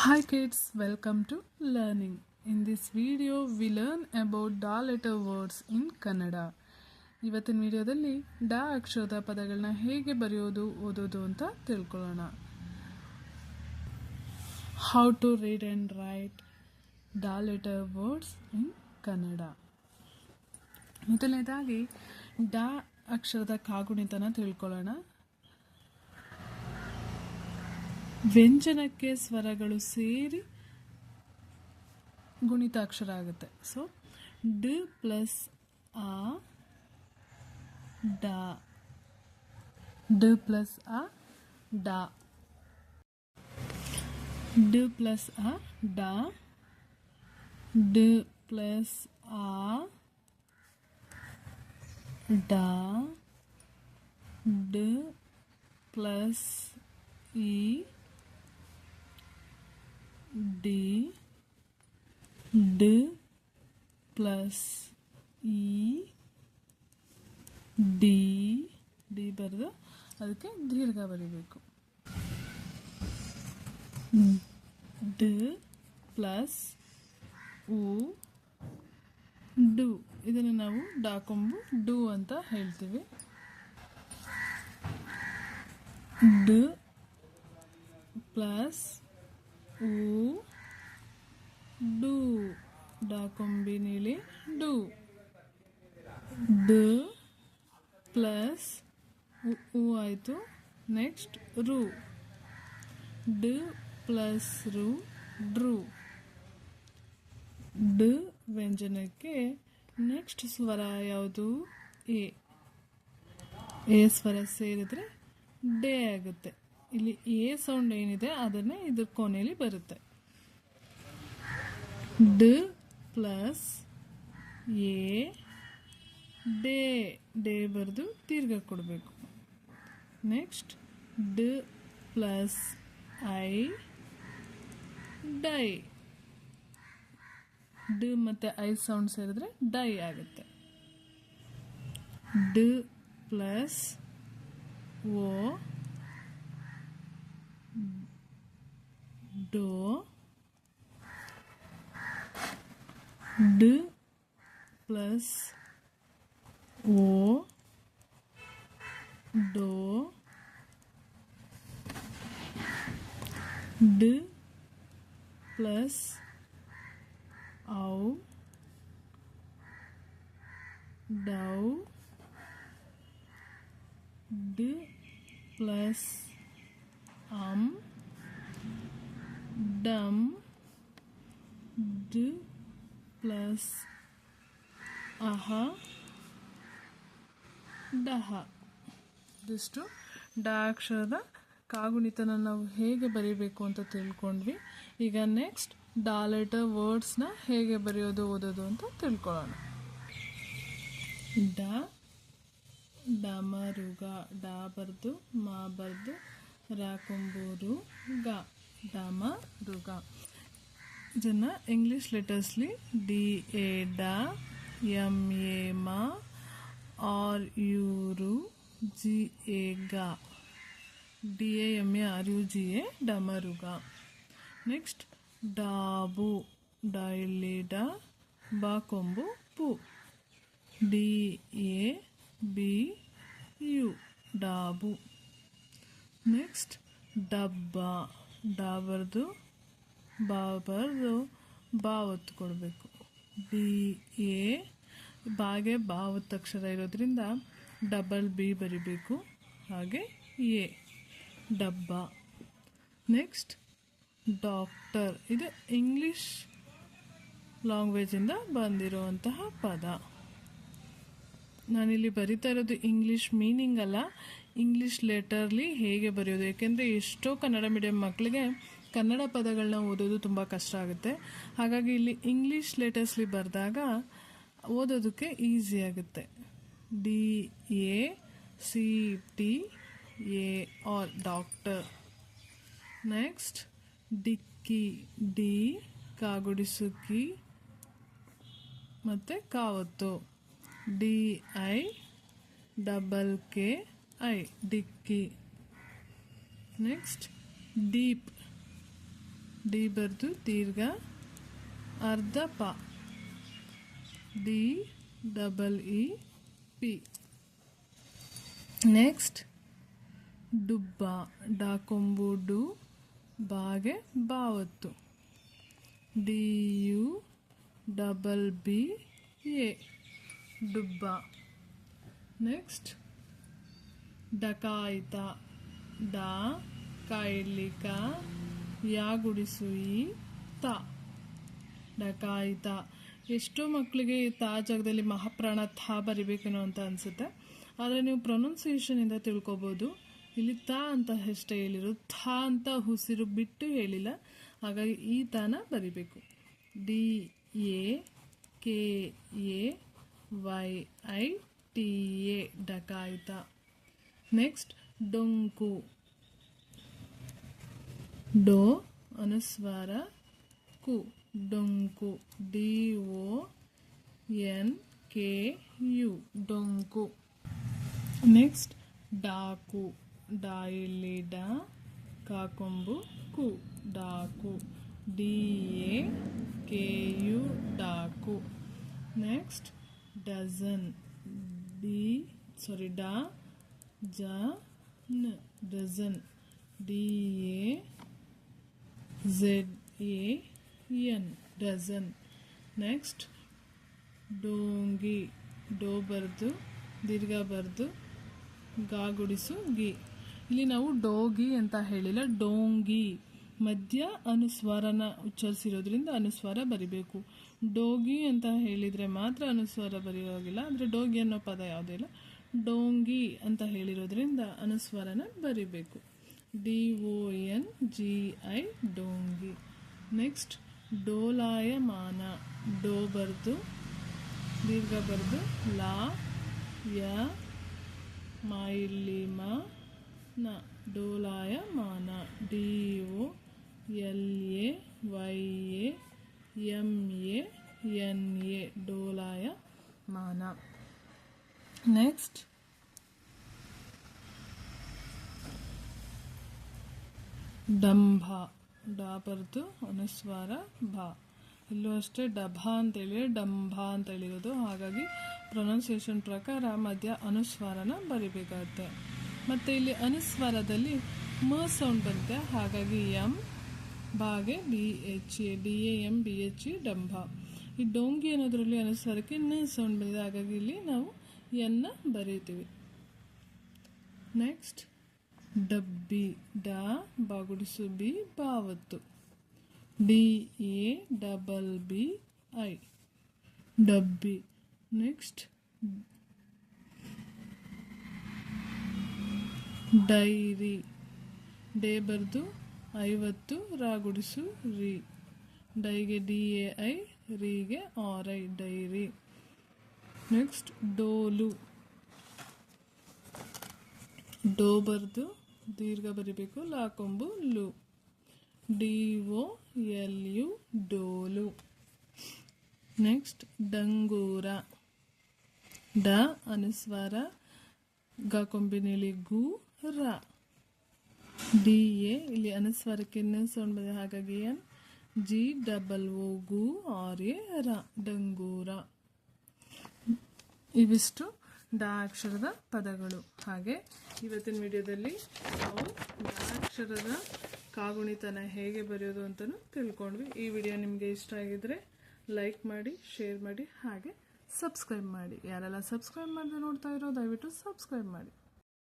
Hi kids, welcome to learning. In this video we learn about da letter words in Kannada. ಇವತ್ತಿನ ವಿಡಿಯೋದಲ್ಲಿ ಡಾ ಅಕ್ಷರದ ಪದಗಳನ್ನ ಹೇಗೆ ಬರೆಯೋದು ಓದೋದು ಅಂತ ತಿಳ್ಕೊಳ್ಳೋಣ how to read and write ಡಾ ಲೆಟರ್ ವರ್ಡ್ಸ್ ಇನ್ ಕನ್ನಡ ಮೊದಲನೇದಾಗಿ ಡಾ ಅಕ್ಷರದ ಕಾಗುಣಿತನ ತಿಳ್ಕೊಳ್ಳೋಣ ವ್ಯಂಜನಕ್ಕೆ ಸ್ವರಗಳು ಸೇರಿ ಗುಣಿತಾಕ್ಷರ ಆಗುತ್ತೆ ಸೊ ಡ ಪ್ಲಸ್ ಆ, ಡ. ಪ್ಲಸ್ ಪ್ಲಸ್ ಅ ಡ. ಪ್ಲಸ್ ಪ್ಲಸ್ ಅ ಡ. ಡ್ ಪ್ಲಸ್ ಆ, ಡ. ಡ್ ಪ್ಲಸ್ ಇ ಡಿ ಡ್ ಪ್ಲಸ್ ಇ ಡಿ ಡಿ ಬರೆದು ಅದಕ್ಕೆ ದೀರ್ಘ ಬರೀಬೇಕು. ಡ್ ಪ್ಲಸ್ ಉ, ಡು. ಇದನ್ನು ನಾವು ಡಾಕೊಂಬು ಡು ಅಂತ ಹೇಳ್ತೀವಿ. ಡ್ ಪ್ಲಸ್ ಉ ಡು. Da kombinili ಡು. D ಪ್ಲಸ್ ಉ ಆಯಿತು. ನೆಕ್ಸ್ಟ್ ರು. ಡ್ ಪ್ಲಸ್ ರು, ಡ್ರು. ಡ್ ವ್ಯಂಜನಕ್ಕೆ ನೆಕ್ಸ್ಟ್ ಸ್ವರ ಯಾವುದು? ಎ. ಎ ಸ್ವರ ಸೇರಿದ್ರೆ ಡೇ ಆಗುತ್ತೆ. ಇಲ್ಲಿ ಎ ಸೌಂಡ್ ಏನಿದೆ ಅದನ್ನೇ ಇದ್ರ ಕೊನೆಯಲ್ಲಿ ಬರುತ್ತೆ. ಡ್ ಪ್ಲಸ್ ಎ ಡೇ. ಡೇ ಬರೆದು ದೀರ್ಘ ಕೊಡಬೇಕು. ನೆಕ್ಸ್ಟ್ ಡ್ ಪ್ಲಸ್ ಐ ಡೈ. ಡ್ ಮತ್ತು ಐ ಸೌಂಡ್ ಸೇರಿದ್ರೆ ಡೈ ಆಗುತ್ತೆ. ಡ್ ಪ್ಲಸ್ ಓ ಡೋ ಡ್ ಪ್ಲಸ್ ಓ ಡೋ ಡ್ ಪ್ಲಸ್ ಔ ಡೌ ಡ್ ಪ್ಲಸ್ ಅಮ್ ಡಮ್ ಡ್ ಪ್ಲಸ್ ಅಹ ಡಹ ಇದಿಷ್ಟು. ಡ ಅಕ್ಷರದ ಕಾಗುಣಿತನ ನಾವು ಹೇಗೆ ಬರೀಬೇಕು ಅಂತ ತಿಳ್ಕೊಂಡ್ವಿ. ಈಗ ನೆಕ್ಸ್ಟ್ ಡಾ ಲೆಟರ್ ವರ್ಡ್ಸ್ನ ಹೇಗೆ ಬರೆಯೋದು ಓದೋದು ಅಂತ ತಿಳ್ಕೊಳ್ಳೋಣ. ಡ ಡಮರುಗ ಡಾ ಬರ್ದು ಮಾ ಬರ್ದು ರಾಕೊಂಬೂರು ಗ. ಡಮ ರುಗ ಇದನ್ನು ಇಂಗ್ಲೀಷ್ ಲೆಟರ್ಸ್ಲಿ ಡಿ ಎ ಡಾ ಎಂ ಎ ಮಾ ಆರ್ ಯೂರು ಜಿ ಎ ಗ D A M A R U G A ಡಮರುಗ next ಡಾಬು ಡ ಇಲ್ಲಿ ಡ ಬಾ ಕೊಂಬು ಪು ಡಿ ಎ ಬಿ ಯು ಡಾಬು ನೆಕ್ಸ್ಟ್ ಡಬ್ಬ ಡಾ ಬರ್ದು ಬಾ ಬರ್ದು ಬಾ ಒತ್ತು ಕೊಡಬೇಕು. ಬಿ, ಎ, ಬಾಗೆ ಬಾ ಒತ್ತಕ್ಷರ ಇರೋದ್ರಿಂದ ಡಬಲ್ ಬಿ ಬರಿಬೇಕು. ಹಾಗೆ ಎ, ಡಬ್ಬ. Next, doctor. ಇದು ಇಂಗ್ಲಿಷ್ ಲ್ಯಾಂಗ್ವೇಜಿಂದ ಬಂದಿರುವಂತಹ ಪದ. ನಾನಿಲ್ಲಿ ಬರಿತಾ ಇರೋದು ಇಂಗ್ಲೀಷ್ ಮೀನಿಂಗ್ ಅಲ್ಲ ಇಂಗ್ಲೀಷ್ ಲೆಟರ್ಲಿ ಹೇಗೆ ಬರೆಯೋದು ಏಕೆಂದರೆ ಎಷ್ಟೋ ಕನ್ನಡ ಮೀಡಿಯಂ ಮಕ್ಕಳಿಗೆ ಕನ್ನಡ ಪದಗಳನ್ನ ಓದೋದು ತುಂಬ ಕಷ್ಟ ಆಗುತ್ತೆ. ಹಾಗಾಗಿ ಇಲ್ಲಿ ಇಂಗ್ಲೀಷ್ ಲೆಟರ್ಸ್ಲಿ ಬರೆದಾಗ ಓದೋದಕ್ಕೆ ಈಸಿ ಆಗುತ್ತೆ. D A C T A R doctor next ಡಿಕ್ಕಿ ಡಿ ಕಾಗುಡಿಸುಕ್ಕಿ ಮತ್ತು ಕಾವತ್ತು. D I double K I ಡಿಕ್ಕಿ ನೆಕ್ಸ್ಟ್ ಡೀಪ್ ಡಿ ಬರ್ದು ದೀರ್ಘ ಅರ್ಧ ಪ D double E P next ಡುಬ್ಬ ಡಾಕೊಂಬು ಡು ಬಾಗೆ ಬಾವತ್ತು D U double B A ಡುಬ್ಬ next ಡಕಾಯಿತ, ಡ ಕಾಯಿಲಿಕ ಯಾ ಗುಡಿಸು ಈ ತ. ಡಕಾಯಿತ. ಎಷ್ಟೋ ಮಕ್ಕಳಿಗೆ ಈ ತಾ ಜಾಗದಲ್ಲಿ ಮಹಾಪ್ರಾಣ ಥಾ ಬರಿಬೇಕೇನೋ ಅಂತ ಅನಿಸುತ್ತೆ. ಆದರೆ ನೀವು ಪ್ರೊನೌನ್ಸಿಯೇಷನಿಂದ ತಿಳ್ಕೊಬೋದು. ಇಲ್ಲಿ ತಾ ಅಂತ ಅಷ್ಟೇ ಹೇಳಿರು ಥಾ ಅಂತ ಉಸಿರು ಬಿಟ್ಟು ಹೇಳಿಲ್ಲ. ಹಾಗಾಗಿ ಈ ತಾನ ಬರಿಬೇಕು. D, A, K, A, Y, I, T, A. ಡಕಾಯಿತ. Next ಡೊಂಕು ಡೋ ಅನುಸ್ವಾರ ಕು ಡೊಂಕು D O N K U ಡೊಂಕು ನೆಕ್ಸ್ಟ್ ಡಾಕು ಡಾ ಇಲ್ಲಿ ಡಾ ಕಾಕೊಂಬು ಕು ಡಾಕು ಡಿ ಎ ಕೆ ಯು ಡಾಕು ನೆಕ್ಸ್ಟ್ ಡಜನ್ ಡಿ ಸಾರಿ ಡಾ ಜ, ನ dozen D, A, Z, A, N dozen next, ಡೋಂಗಿ. ಡೋ ದೀರ್ಘ ಬರೆದು, ಗಾ ಗುಡಿಸು, ಗಿ. ಇಲ್ಲಿ ನಾವು ಡೋಗಿ ಅಂತ ಹೇಳಿಲ್ಲ, ಡೋಂಗಿ. ಮಧ್ಯ ಅನುಸ್ವಾರನ ಉಚ್ಚರಿಸಿರೋದ್ರಿಂದ ಅನುಸ್ವಾರ ಬರಿಬೇಕು. ಡೋಗಿ ಅಂತ ಹೇಳಿದರೆ ಮಾತ್ರ ಅನುಸ್ವಾರ ಬರೆಯೋಗಿಲ್ಲ ಅಂದರೆ ಡೋಗಿ ಅನ್ನೋ ಪದ ಯಾವುದೇ ಇಲ್ಲ. ಡೋಂಗಿ ಅಂತ ಹೇಳಿರೋದ್ರಿಂದ ಅನುಸ್ವರನ ಬರಿಬೇಕು. D O N G I ಡೋಂಗಿ. Next, ಡೋಲಾಯಮಾನ. ಡೋ ಬರೆದು, ದೀರ್ಘ ಬರೆದು, ಲಾ, ಯ ಮಾಯಿಲ್ಲಿ ನ ಡೋಲಾಯಮಾನ. D O L A Y A M A N A ಡೋಲಾಯಮಾನ. Next ಡಂಭ. ಡಾ ಬರೆದು ಅನುಸ್ವಾರ ಭಾ. ಇಲ್ಲೂ ಅಷ್ಟೇ ಡಭ ಅಂತೇಳಿ ಡಂಭ ಅಂತ ಹೇಳಿರೋದು ಹಾಗಾಗಿ ಪ್ರೊನೌನ್ಸಿಯೇಷನ್ ಪ್ರಕಾರ ಮಧ್ಯ ಅನುಸ್ವಾರನ ಬರಿಬೇಕಾಗುತ್ತೆ. ಮತ್ತು ಇಲ್ಲಿ ಅನುಸ್ವಾರದಲ್ಲಿ ಮ ಸೌಂಡ್ ಬರುತ್ತೆ. ಹಾಗಾಗಿ M, ಬಾಗೆ B, H, A, D, A, M, B, H, E, ಡಂಭ. ಈ ಡೊಂಗಿ ಅನ್ನೋದ್ರಲ್ಲಿ ಅನುಸ್ವಾರಕ್ಕೆ ನ ಸೌಂಡ್ ಬಂದಿದೆ. ಹಾಗಾಗಿ ಇಲ್ಲಿ ನಾವು ಎನ್ನ ಬರೀತೀವಿ ನೆಕ್ಸ್ಟ್ ಡಬ್ಬಿ, ಡ, ಬಾಗುಡಿಸು, ಬಿ ಬಾವತ್ತು D, A, double, B, I. ಡಬ್ಬಿ. Next diary. ಡೇ ಬರೆದು ಐವತ್ತು, ರಾಗುಡಿಸು, ರೀ. ಡೈಗೆ ಡಿ, ಎ, ಐ ರೀಗೆ ಆರ್, ಐ, ಡೈರಿ. ನೆಕ್ಸ್ಟ್ ಡೋಲು. ಡೋ ಬರ್ದು ದೀರ್ಘ ಬರಿಬೇಕು ಲಾಕೊಂಬು ಲು ಡಿ ಒ ಎಲ್ ಯು ಡೋಲು. ನೆಕ್ಸ್ಟ್ ಡಂಗೂರ. ಡ ಅನುಸ್ವಾರ, ಗ ಕೊಂಬಿನಲ್ಲಿ ಗು, ರ. ಡಿ ಎ ಇಲ್ಲಿ ಅನುಸ್ವಾರಕ್ಕೆ ಸೌಂಡ್ ಬಂದಿದೆ, ಹಾಗಾಗಿ ಎನ್. ಜಿ ಡಬಲ್ ಓ ಗು ಆರ್ ಎ ರ. ಡಂಗೂರ. ಇವಿಷ್ಟು ಅಕ್ಷರದ ಪದಗಳು. ಹಾಗೆ ಇವತ್ತಿನ ವಿಡಿಯೋದಲ್ಲಿ ನಾವು ಅಕ್ಷರದ ಕಾಗುಣಿತನ ಹೇಗೆ ಬರೆಯೋದು ಅಂತಲೂ ತಿಳ್ಕೊಂಡ್ವಿ. ಈ ವಿಡಿಯೋ ನಿಮಗೆ ಇಷ್ಟ ಆಗಿದ್ರೆ ಲೈಕ್ ಮಾಡಿ, ಶೇರ್ ಮಾಡಿ, ಹಾಗೆ ಸಬ್ಸ್ಕ್ರೈಬ್ ಮಾಡಿ. ಯಾರೆಲ್ಲ ಸಬ್ಸ್ಕ್ರೈಬ್ ಮಾಡದೆ ನೋಡ್ತಾ ಇರೋ ದಯವಿಟ್ಟು ಸಬ್ಸ್ಕ್ರೈಬ್ ಮಾಡಿ.